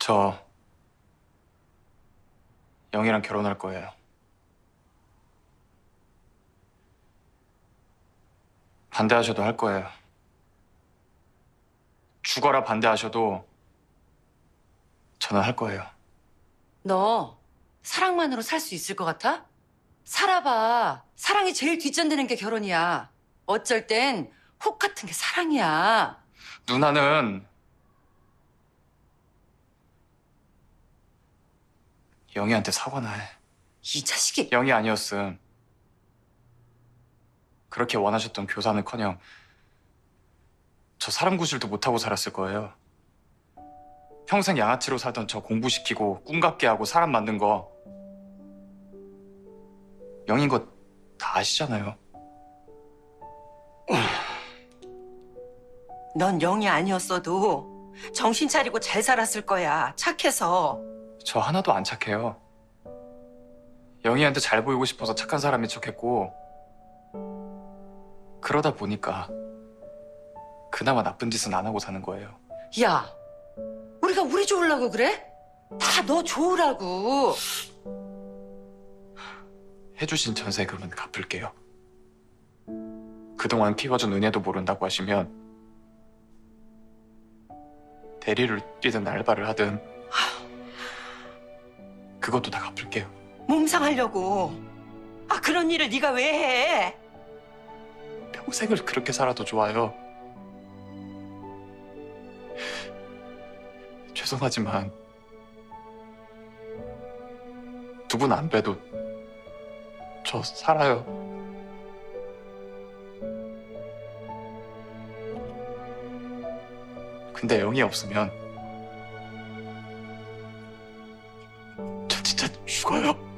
저 영희랑 결혼할 거예요. 반대하셔도 할 거예요. 죽어라 반대하셔도 저는 할 거예요. 너 사랑만으로 살 수 있을 것 같아? 살아봐. 사랑이 제일 뒷전되는 게 결혼이야. 어쩔 땐 혹 같은 게 사랑이야. 누나는 영희한테 사과나 해. 이 자식이 영희 아니었음. 그렇게 원하셨던 교사는커녕 저 사람 구실도 못하고 살았을 거예요. 평생 양아치로 살던 저 공부시키고 꿈같게 하고 사람 만든 거 영인 거 다 아시잖아요. 넌 영이 아니었어도 정신 차리고 잘 살았을 거야. 착해서. 저 하나도 안 착해요. 영희한테 잘 보이고 싶어서 착한 사람인 척했고 그러다 보니까 그나마 나쁜 짓은 안 하고 사는 거예요. 야, 우리가 우리 좋으려고 그래? 다 너 좋으라고. 해주신 전세금은 갚을게요. 그동안 키워준 은혜도 모른다고 하시면 대리를 뛰든 알바를 하든 그것도 다 갚을게요. 몸상하려고. 아 그런 일을 네가 왜 해? 평생을 그렇게 살아도 좋아요. 죄송하지만 두 분 안 봬도 저 살아요. 근데 영이 없으면 저 진짜 죽어요.